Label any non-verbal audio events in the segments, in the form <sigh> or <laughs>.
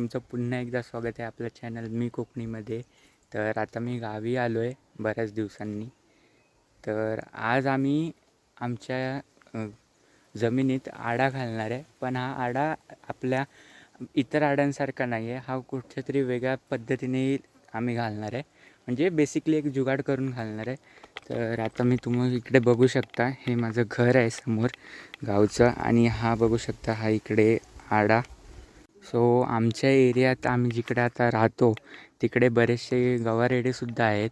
तुमचं पुन्हा एकदा स्वागत आहे आपल्या चॅनल मी कोकणीमध्ये. तर आता मी गावी आलो आहे बऱ्याच दिवसांनी. तर आज आम्ही आमच्या जमिनीत आडा घालणार आहे. पण हा आडा आपल्या इतर आड्यांसारखा नाही आहे हा कुठच्या तरी वेगळ्या पद्धतीने आम्ही घालणार आहे. म्हणजे बेसिकली एक जुगाड करून घालणार आहे. तर आता मी तुम्ही इकडे बघू शकता. हे माझं घर आहे समोर गावचं. आणि हा बघू शकता हा इकडे आडा. सो आमच्या एरियात आम्ही जिकडे आता राहतो तिकडे बरेचसे गवारेडेसुद्धा आहेत.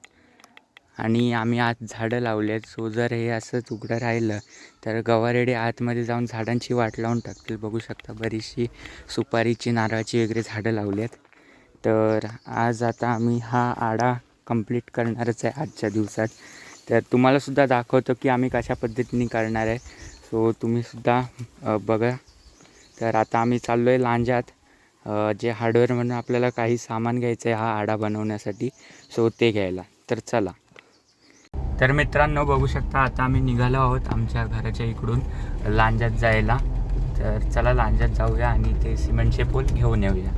आणि आम्ही आत झाडं लावले आहेत. सो जर हे असंच उघडं राहिलं तर गवारेडे आतमध्ये जाऊन झाडांची वाट लावून टाकतील. बघू शकता बरीचशी सुपारीची नारळाची वगैरे झाडं लावली आहेत. तर आज आता आम्ही हा आडा कंप्लीट करणारच आहे आजच्या दिवसात. तर तुम्हालासुद्धा दाखवतो की आम्ही कशा पद्धतीने करणार आहे. सो तुम्हीसुद्धा बघा. तर आता आम्ही चाललो आहे लांजात. जे हार्डवेअर म्हणून आपल्याला काही सामान घ्यायचं आहे हा आडा बनवण्यासाठी सो ते घ्यायला. तर चला. तर मित्रांनो बघू शकता आता आम्ही निघालो आहोत आमच्या घराच्या इकडून लांजात जायला. तर चला लांजात जाऊया आणि ते सिमेंटचे पोल घेऊन येऊया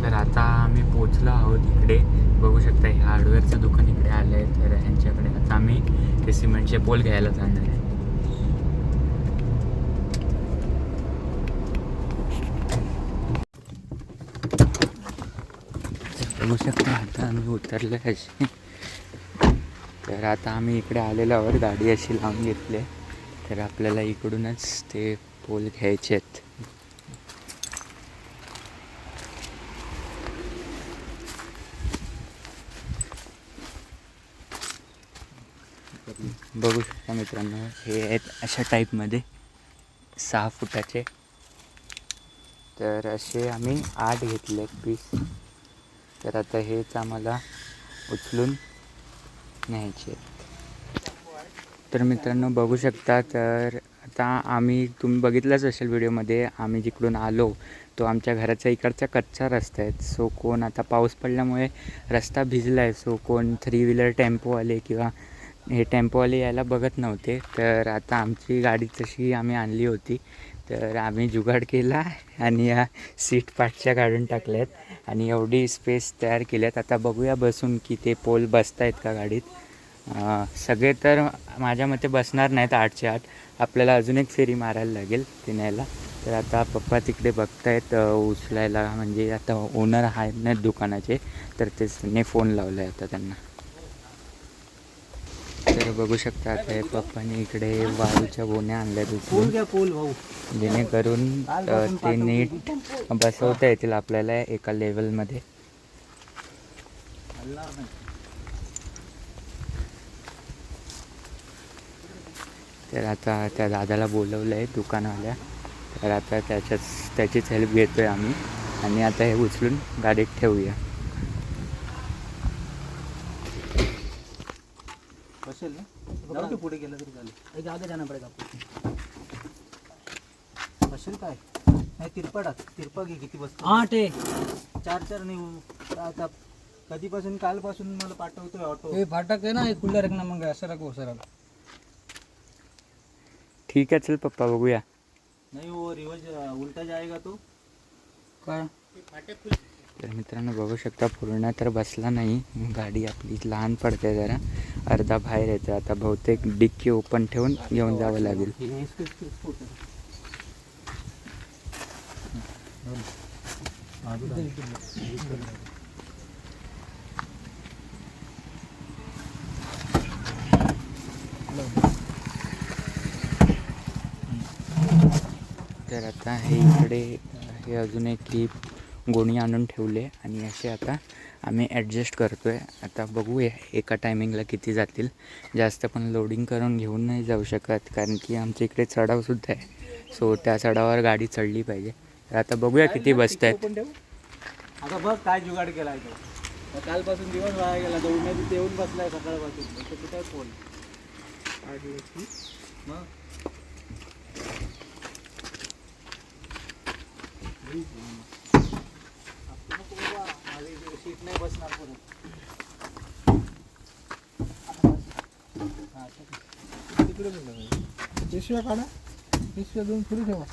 तर आता आम्ही पोचलो आहोत इकडे बघू शकता हे हार्डवेअरचं दुकान इकडे आलं आहे तर ह्यांच्याकडे आता आम्ही ते सिमेंटचे पोल घ्यायला जाणार आहे. बघू शकता आता आम्ही उतरलो अशी. तर आता आम्ही इकडे आलेल्यावर गाडी अशी लावून घेतली आहे. तर आपल्याला इकडूनच ते पोल घ्यायचे आहेत. बघू शकता मित्रांनो हे आहेत अशा टाईपमध्ये सहा फुटाचे. तर असे आम्ही आठ घेतले पीस तर आता हेच आम्हाला उचलून न्यायचे तर मित्रांनो बघू शकता तर आता आम्ही तुम्ही बघितलंच असेल व्हिडिओमध्ये आम्ही जिकडून आलो तो आमच्या घराचा इकडचा कच्चा रस्ता आहे. सो कोण आता पाऊस पडल्यामुळे रस्ता भिजला आहे सो कोण थ्री व्हीलर टेम्पोवाले किंवा हे टेम्पोवाले यायला बघत नव्हते. तर आता आमची गाडी तशी आम्ही आणली होती. तर आम्ही जुगाड केला आणि या सीट पाठच्या काढून टाकल्यात. आणि एवढी स्पेस तयार केल्यात. आता बघूया बसून की ते पोल बसत आहेत का गाडीत. सगळे तर माझ्या मते बसणार नाहीत आठचे आठ. आपल्याला अजून एक फेरी मारायला लागेल ते न्यायला. तर आता पप्पा तिकडे बघतायत उचलायला. म्हणजे आता ओनर आहेत नाहीत दुकानाचे. तर तेच त्यांनी फोन लावला आहे आता त्यांना. तर बघू शकता आता पप्पाने इकडे वाळूच्या गोण्या आणल्या जेणेकरून ते नीट बसवता येतील आपल्याला एका लेवलमध्ये तर आता त्या दादाला बोलवलं आहे दुकानवाल्या. तर आता त्याच्याच त्याचीच हेल्प घेतो आहे आम्ही. आणि आता हे उचलून गाडीत ठेवूया. बसेल ना? जाऊ दे पुढे गेलं तरी चालेल. एक आगे जाना पड़ेगा आपको बसेल काय? नाही तिरपा टाक तिरपा घे किती बसतो. आठ है चार चार नाही आता कधीपासून कालपासून मला पाठवतोय ऑटो ये फाटक है ना ये खुला रखना मंगा ऐसा रखो सर ठीक आहे चल पप्पा बघूया. नाही वो रिवर्स उलटा जाएगा तो. काय? तर मित्रांनो बघू शकता पूर्ण तर बसला नाही. गाडी आपली लहान पडते जरा. अर्धा बाहेर येते आता बहुतेक डिक्की ओपन ठेवून घेऊन जावं लागेल. तर आता हे इकडे हे अजून एक क्लिप गोणी आणून ठेवले आणि असे आता आम्ही ॲडजस्ट करतो आहे आता बघूया एका टायमिंगला किती जातील. जास्त पण लोडिंग करून घेऊन नाही जाऊ शकत कारण की आमच्या इकडे चढावसुद्धा आहे. सो त्या चढावावर गाडी चढली पाहिजे. तर आता बघूया किती बसत आहेत. आता बघ काय जुगाड तो. तर कालपासून दिवस वाया गेला. तो उन्हात तिथे येऊन बसलाय सकाळपासून. तर कुठे फोन मग? सीट नाही बसणार हा, तिकडे बघ. पिशव्या काढा. पिशव्या दोन पुढे ठेवा.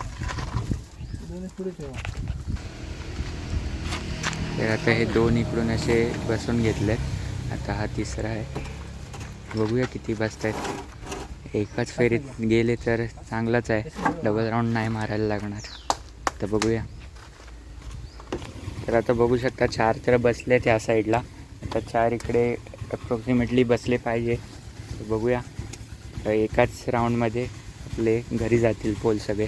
दोन पुढे ठेवा. तर आता हे दोन इकडून असे बसून घेतलेत. आता हा तिसरा आहे. बघूया किती बसत आहेत एकाच फेरीत गेले तर चांगलंच आहे. डबल राऊंड नाही मारायला लागणार. तर बघूया. तर आता बघू शकता चार तर बसलेत या साईडला. आता चार इकडे अप्रॉक्सिमेटली बसले पाहिजे. बघूया. तर एकाच राऊंडमध्ये आपले घरी जातील पोल सगळे.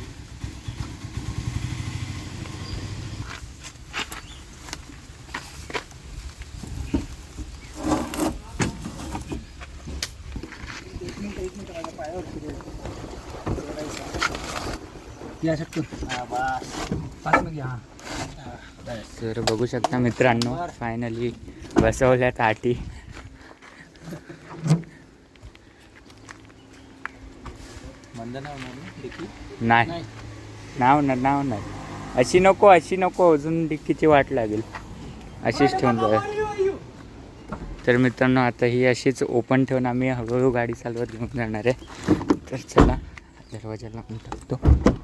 या शकतो हा, बस. पाच मध्ये हा तर बघू शकता मित्रांनो फायनली बसवल्यात आटी वंदना होणार ना? नाही. नाव ना नाव नाही. अशी नको अशी नको अजून डिक्कीची वाट लागेल. अशीच ठेवून जाऊया तर मित्रांनो आता ही अशीच ओपन ठेवून आम्ही हळूहळू गाडी चालवत घेऊन जाणार आहे. तर चला दरवाजा लावून टाकतो.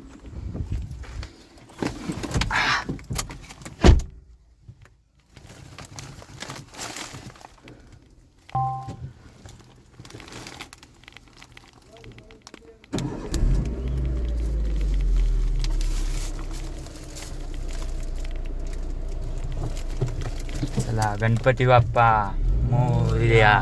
गणपती बाप्पा मोर्या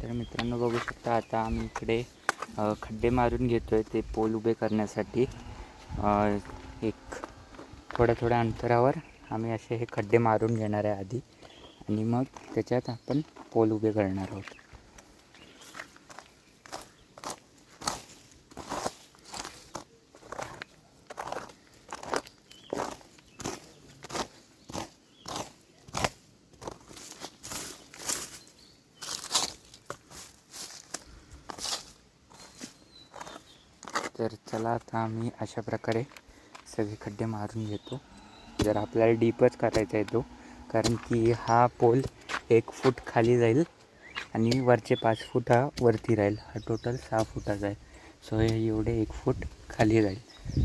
तर मित्रांनो बघू शकता आता आम्ही इकडे खड्डे मारून घेतो आहे ते पोल उभे करण्यासाठी. एक थोड्या थोड्या अंतरावर आम्ही असे हे खड्डे मारून घेणार आहे आधी. आणि मग त्याच्यात आपण पोल उभे करणार आहोत. तर चला आता आम्ही अशा प्रकारे सगळे खड्डे मारून घेतो. जर आपल्याला डीपच करायचा आहे तो कारण की हा पोल एक फूट खाली जाईल आणि वरचे पाच फूट हा वरती राहील. हा टोटल सहा फुटाचा आहे. सो हे एवढे एक फूट खाली जाईल.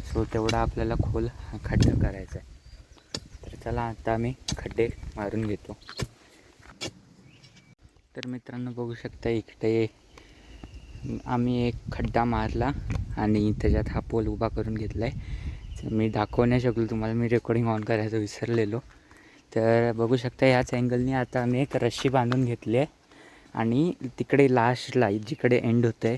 सो तेवढा आपल्याला खोल हा खड्डा करायचा आहे. तर चला आता आम्ही खड्डे मारून घेतो. तर मित्रांनो बघू शकता इकडे आम्ही एक खड्डा मारला. आणि त्याच्यात हा पोल उभा करून घेतला आहे मी दाखवू नाही शकलो तुम्हाला मी रेकॉर्डिंग ऑन करायचं विसरलेलो. तर बघू शकता ह्याच अँगलने आता आम्ही एक रस्सी बांधून घेतली आहे. आणि तिकडे लास्टला जिकडे एंड होतं आहे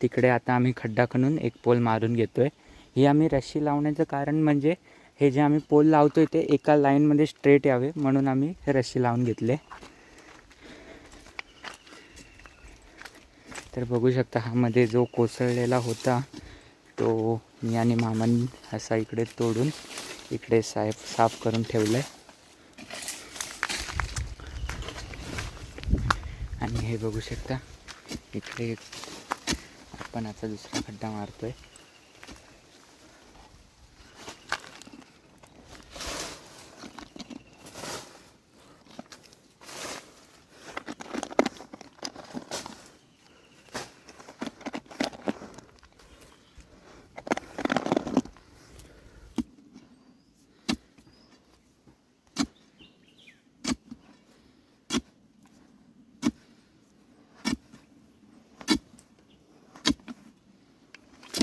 तिकडे आता आम्ही खड्डा खणून एक पोल मारून घेतो आहे ही आम्ही रस्सी लावण्याचं कारण म्हणजे हे जे आम्ही पोल लावतो आहे ते एका लाईनमध्ये स्ट्रेट यावे म्हणून आम्ही हे रस्सी लावून घेतले. तर बघू शकता हा मध्ये जो कोसळलेला होता तो मी आणि मामांनी असा इकडे तोडून इकडे साहेब साफ करून ठेवलं आहे आणि हे बघू शकता इकडे आपण आता दुसरा खड्डा मारतोय.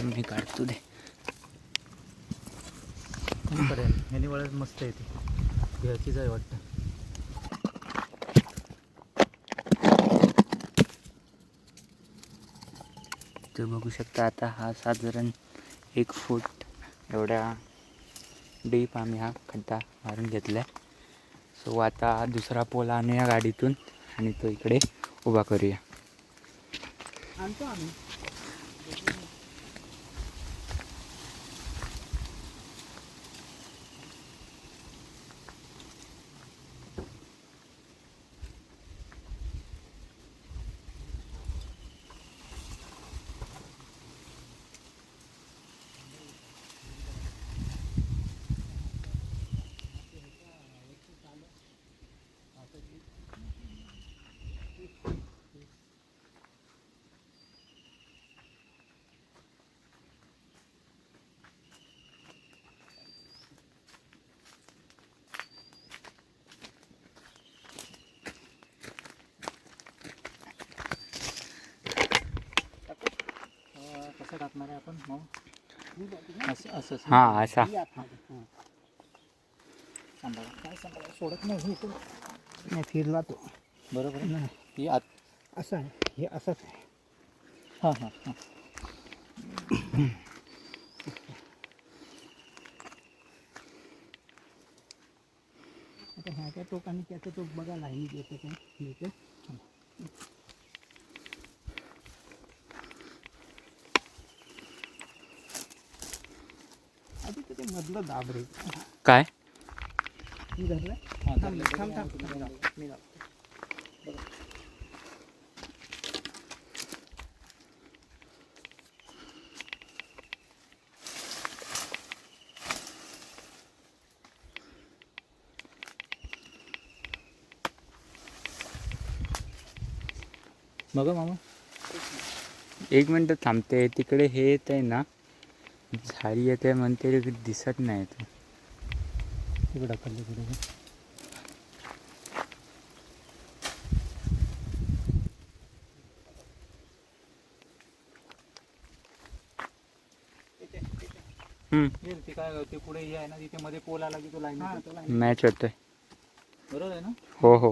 मी काढतो दे. ह्यानी वळत मस्त येते ह्याचीच आहे वाटतं. तर बघू शकता आता हा साधारण एक फूट एवढ्या डीप आम्ही हा खड्डा मारून घेतला आहे सो आता दुसरा पोल आणूया गाडीतून आणि तो इकडे उभा करूया. आणतो आम्ही. टाकणार आहे आपण मग. असं असं हां असा. सांभाळा. काय सांभाळा? सोडत नाही हे. नाही फिरला तो. बरोबर ही आत. असं आहे. हे असंच आहे. हां हां हां. आता ह्याच्या टोकाने त्याचं टोक बघा लाईन येते काय येते आधी तर ते मधलं काय? मी धरलं? थांब. थांब थांब मी. बघा मामा. एक मिनटं थांबते. तिकडे हे येत आहे ना. झाडी येते म्हणते दिसत नाही ते. तिकडे ढकलले ते पुढे आहे ना तिथे मध्ये पोल आला की तो लाईन तो लाईन मॅच होतोय. बरोबर आहे ना? हो हो.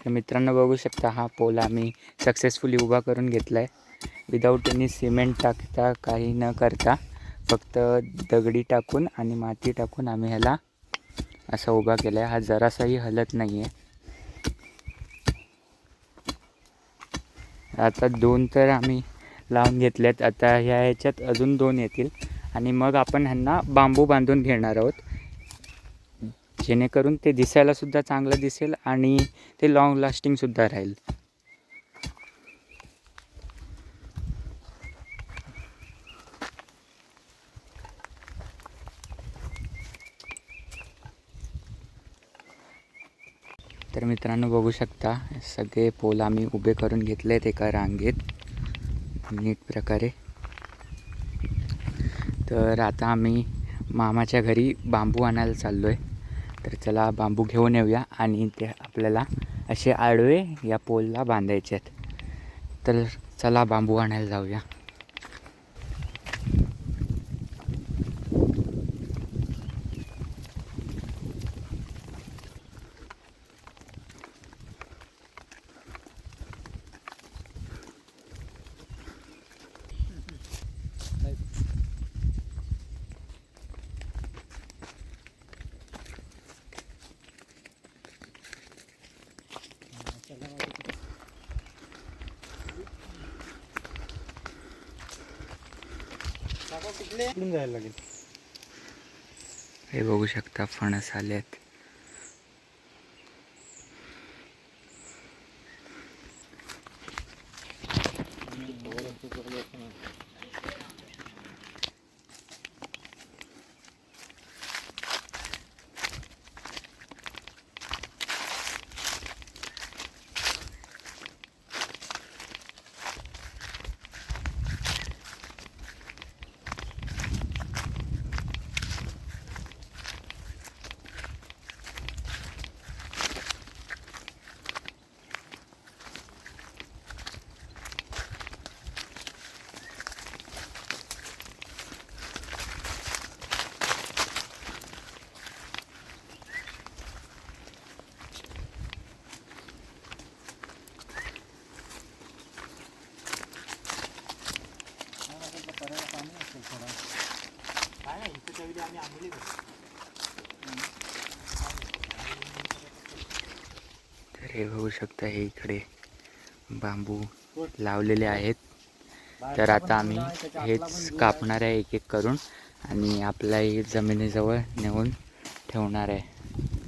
तर मित्रांनो बघू शकता हा पोल आम्ही सक्सेसफुली उभा करून घेतला आहे विदाऊट एनी सिमेंट टाकता काही न करता फक्त दगडी टाकून आणि माती टाकून आम्ही ह्याला असा उभा केला आहे हा जरासाही हलत नाही आहे आता दोन तर आम्ही लावून घेतल्यात. आता ह्या ह्याच्यात अजून दोन येतील. आणि मग आपण ह्यांना बांबू बांधून घेणार आहोत. जेणेकरून ते दिसायलासुद्धा चांगलं दिसेल आणि ते लॉंग लास्टिंगसुद्धा राहील. तर मित्रांनो बघू शकता सगळे पोल आम्ही उभे करून घेतले आहेत एका रांगेत. नीट प्रकारे. तर आता आम्ही मामाच्या घरी बांबू आणायला चाललो आहे तर चला बांबू घेऊन येऊया आणि ते आपल्याला असे आडवे या पोलला बांधायचे आहेत. तर चला बांबू आणायला जाऊया इकडून जायला लागेल हे बघू शकता फणस आले आहेत तर हे बघू शकता हे इकडे बांबू लावलेले आहेत. तर आता आम्ही हेच कापणार आहे एक एक करून आणि आपल्या हे जमिनीजवळ नेऊन ठेवणार आहे.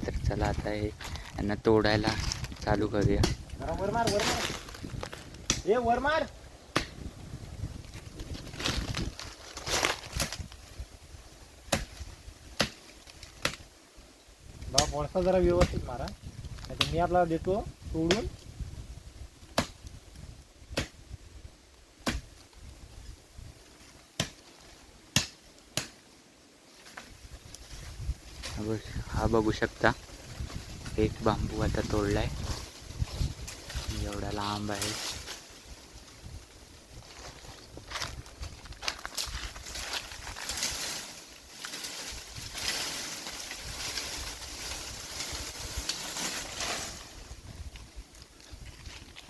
तर चला आता हे यांना तोडायला चालू करूया. वर मार वर मार. ए वर मार. जरा व्यवस्थित मारा. नाहीतर मी आपल्याला देतो तोडून हा बघू शकता. एक बांबू आता तोडलाय. एवढा लांब आहे.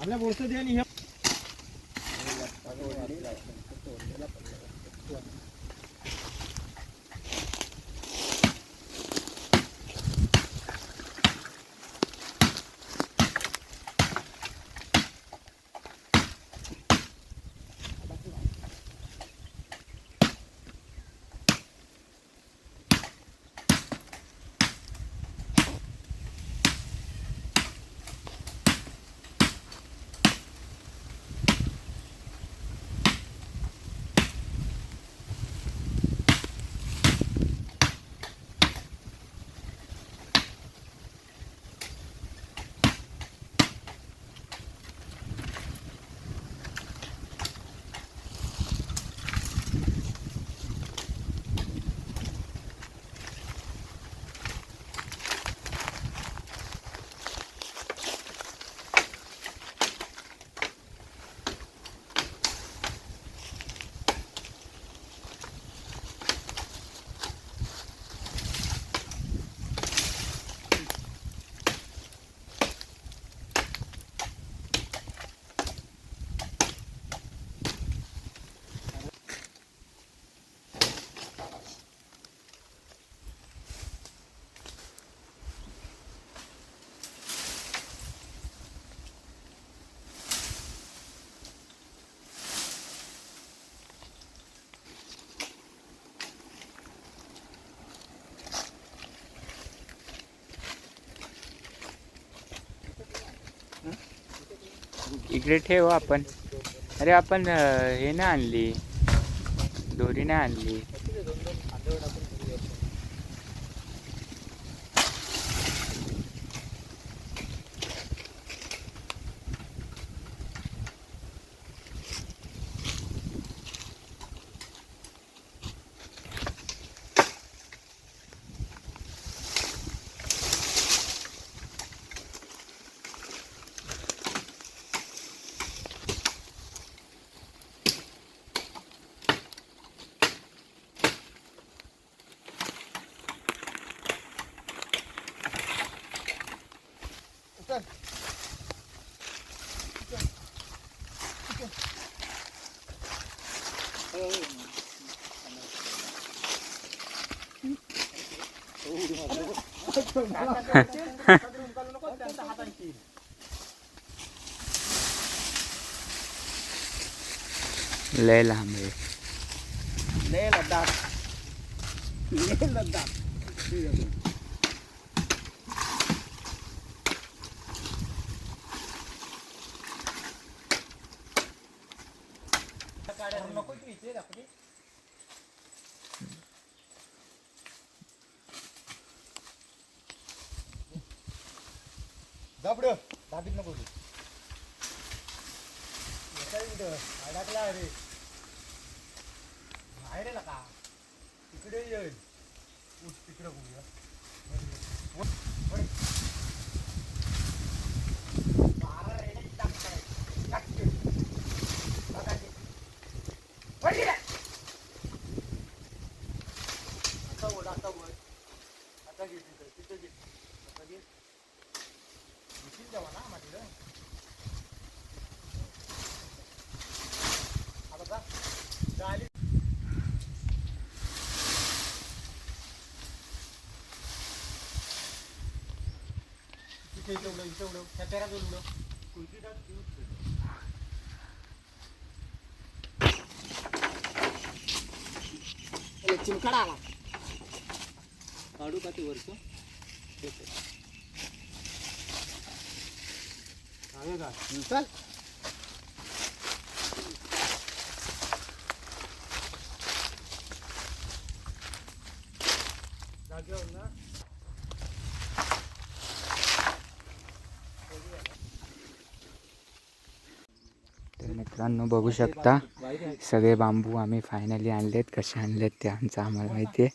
आपल्या बोलतो दे आणि इकडे ठेव आपण. अरे आपण हे नाही आणली. दोरी नाही आणली. लय लांब आहे ले लद्दाख ले लद्दाख जापड दाबीत नको तू अडकला अरे बाहेर का तिकडे येईल. तिकडं तिकडे बघूया आता ओढ आता वर आता घे तिथं तिथं घे आता घे घेशील तेव्हा ना माझ्या आता का झाली इथे उडव इथे उडव त्या पेरात उचल. चिमकडा आला. काढू का ते वरचं? आहे का? चल. मित्रांनो बघू शकता. सगळे बांबू आम्ही फायनली आणलेत. कसे आणलेत ते आमचं आम्हाला माहिती आहे.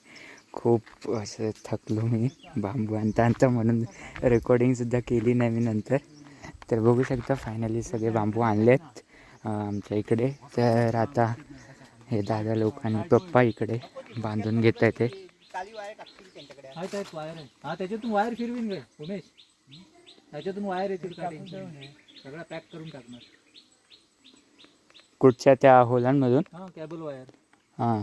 खूप असं थकलो मी बांबू आणता आणता म्हणून रेकॉर्डिंगसुद्धा केली नाही मी नंतर. तर बघू शकता फायनली सगळे बांबू आणलेत आमच्या इकडे. तर आता हे दादा लोक आणि पप्पा इकडे बांधून घेत आहे ते त्याच्यातून वायर फिरवीन गे उमेश. त्याच्यातून वायर येतील का सगळं पॅक करून टाकणार. कुठच्या त्या होलांमधून हा कॅबल वायर हां.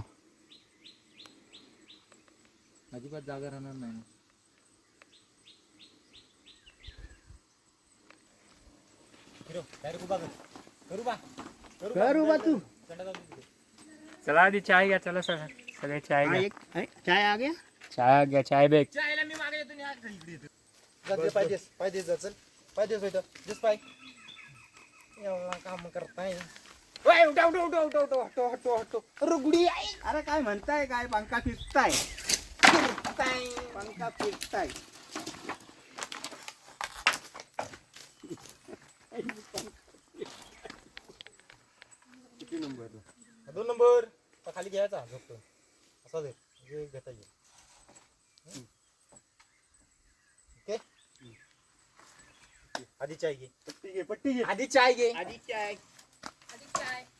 अजिबात जागा राहणार नाही. करू. बा तू. चला आधी चाय घ्या चला सगळं सगळे चाय घ्या. चाय आ गया? चाय घ्या चाय बेग पाहिजे पाहिजे चल. पाहिजे होतं जस पाय. एवढा काम करताय. उठा उठा उठा उठा उठा हटो हटो हटो रुगडी अरे काय म्हणताय काय पंखा फिरताय? फिरताय. पंखा फिरताय. किती नंबर? दोन नंबर. तो खाली घ्यायचा झोपतो. असा दे. म्हणजे घेता येईल. ओके? आधी चाय घे. पट्टी घे पट्टी घे. आधी चाय घे. आधी चाय.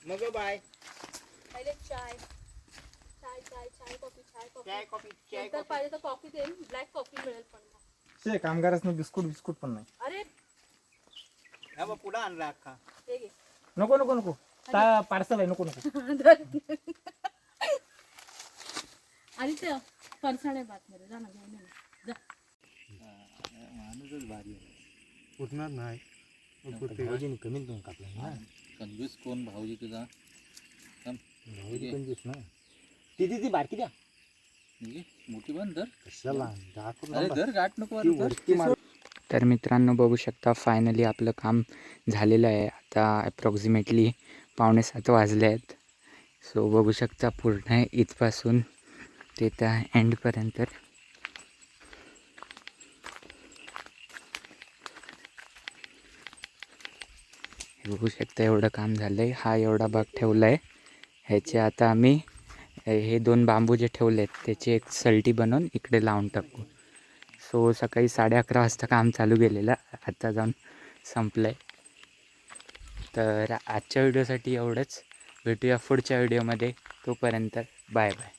मग बाय. पहिले चाय. चाय चाय चाय कॉफी चाय कॉफी. चाय कॉफी चाय नंतर पाहिजे तर कॉफी देईन ब्लॅक कॉफी मिळेल पण. मग. शे कामगारांना बिस्कुट बिस्कुट पण नाही. अरे. हा पुढं आणला अख्खा. हे घे. नको नको नको. पार्सल आहे नको नको. <laughs> आणि ते फरसाण आहे बातमध्ये जा ना घेऊन ये ना. जा. माणूसच भारी आहे. उठणार नाही. भाऊजीने कमीत कमी कापला ना. कंजूस कोण? भाऊजी तुझा? भाऊजी कंजूस ना? ती ती ती बारकी द्या. मोठी बन दर कशाला? अरे. दर गाठ नको तर मित्रांनो बघू शकता फायनली आपलं काम झालेलं आहे. आता अप्रॉक्सिमेटली पावणे सात वाजले आहेत. सो बघू शकता पूर्ण इथपासून ते त्या एंडपर्यंत बघू शकता एवढं काम झालं आहे हा एवढा भाग ठेवला आहे ह्याचे आता आम्ही हे दोन बांबू जे ठेवले आहेत त्याची एक सलटी बनवून इकडे लावून टाकू. सो सकाळी साडे अकरा वाजता काम चालू केलेलं. आता जाऊन संपलं आहे तर आजच्या व्हिडिओसाठी एवढंच. भेटूया पुढच्या व्हिडिओमध्ये. तोपर्यंत बाय बाय.